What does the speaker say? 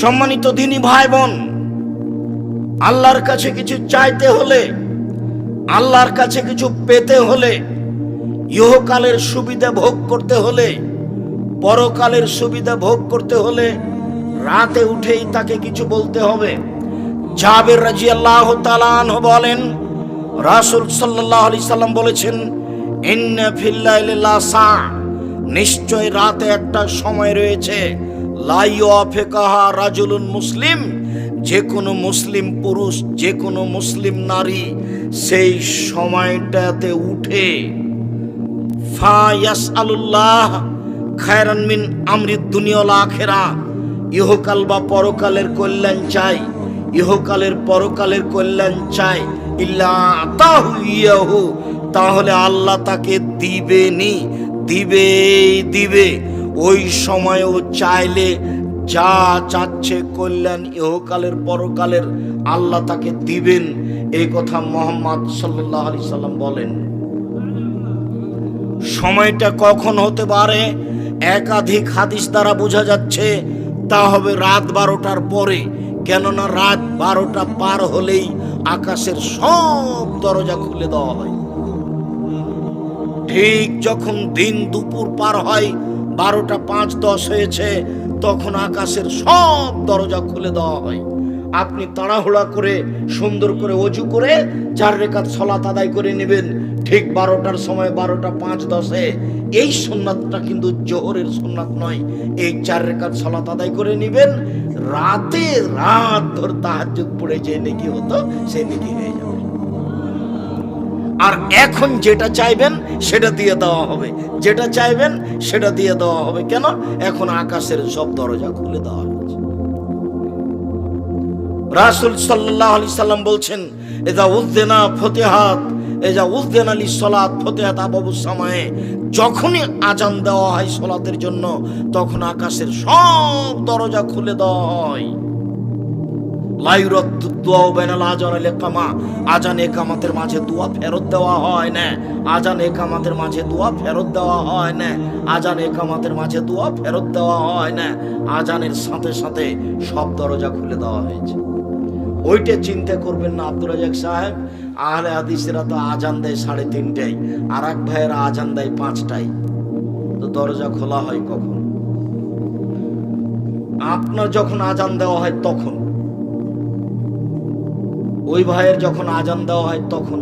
সম্মানিত দিনী ভাই বোন, আল্লাহর কাছে কিছু চাইতে হলে, আল্লাহর কাছে কিছু পেতে হলে, ইহকালের সুবিধা ভোগ করতে হলে, পরকালের সুবিধা ভোগ করতে হলে রাতে উঠেই তাকে কিছু বলতে হবে। জাবের রাজি আল্লাহ বলেন, রাসুল সাল্লাহ আলি সাল্লাম বলেছেন, ইন্না লাসা নিশ্চয় রাতে একটা সময় রয়েছে লাইও আফেকাহা রাজুলুন মুসলিম, যে কোনো মুসলিম পুরুষ, যে কোনো মুসলিম নারী সেই সময়টাতে উঠে ফায়াস আলুল্লাহ খায়রান মিন আমরিদ দুনিয়াল আখেরা, ইহকাল বা পরকালের কল্যাণ চাই, ইহকালের পরকালের কল্যাণ চাই, ইল্লা আতাহু ইয়াহু, তাহলে আল্লাহ তাকে দিবেনি দিবে দিবে। ওই সময়ও চাইলে যা চাচ্ছে কল্যাণ ইহকালের পরকালের আল্লাহ তাকে দিবেন। এই কথা মোহাম্মদ সাল্লাহ আলি সাল্লাম বলেন। সময়টা কখন হতে পারে? একাধিক হাদিস দ্বারা বোঝা যাচ্ছে, তা হবে রাত বারোটার পরে। কেননা রাত বারোটা পার হলেই আকাশের সব দরজা খুলে দেওয়া হয়। ঠিক যখন দিন দুপুর পার হয় বারোটা পাঁচ দশ হয়েছে, তখন আকাশের সব দরজা খুলে দেওয়া হয়। আপনি তাড়াহুড়া করে, সুন্দর করে অজু করে চার রেখাত সলাত আদায় করে নেবেন, ঠিক বারোটার সময় বারোটা পাঁচ দশে। এই সোননাথটা কিন্তু জোহরের সোননাথ নয়, এই চার রেখাত সলাত আদায় করে নেবেন, রাতে রাত ধর তাহাজ্জুদ পড়ে যে নেকি হতো, সে নেকি হয়ে যাবে। আর এখন যেটা চাইবেন, সেটা দিয়ে দেওয়া হবে। যেটা চাইবেন, সেটা দিয়ে দেওয়া হবে। কেন? এখন আকাশের সব দরজা খুলে দেওয়া হয়েছে। রাসুল সাল্লাহ আলি সাল্লাম বলছেন, এজা উদ্দেনা ফতেহাত, এজা উদ্দেন আলী সলাত ফতেহাত আবাবু সামায়ে। যখনই আজান দেওয়া হয় সলাতের জন্য, তখন আকাশের সব দরজা খুলে দেওয়া হয়। আজান একামাতের মাঝে দোয়া ফেরত দেওয়া হয় না। আজান একামাতের মাঝে দোয়া ফেরত দেওয়া হয় না। আজান একামাতের মাঝে দোয়া ফেরত দেওয়া হয় না। আজানের সাথে সাথে সব দরজা খুলে দেওয়া হয়েছে। ওইটা চিন্তা করবেন না আব্দুল রাজাক সাহেব। আহলে হাদিসেরা তো আজান দেয় সাড়ে তিনটায়। আর এক ভাইয়েরা আজান দেয় পাঁচটায়। তো দরজা খোলা হয় কখন? আপনার যখন আজান দেওয়া হয় তখন। ওই ভাইয়ের যখন আজান দেওয়া হয় তখন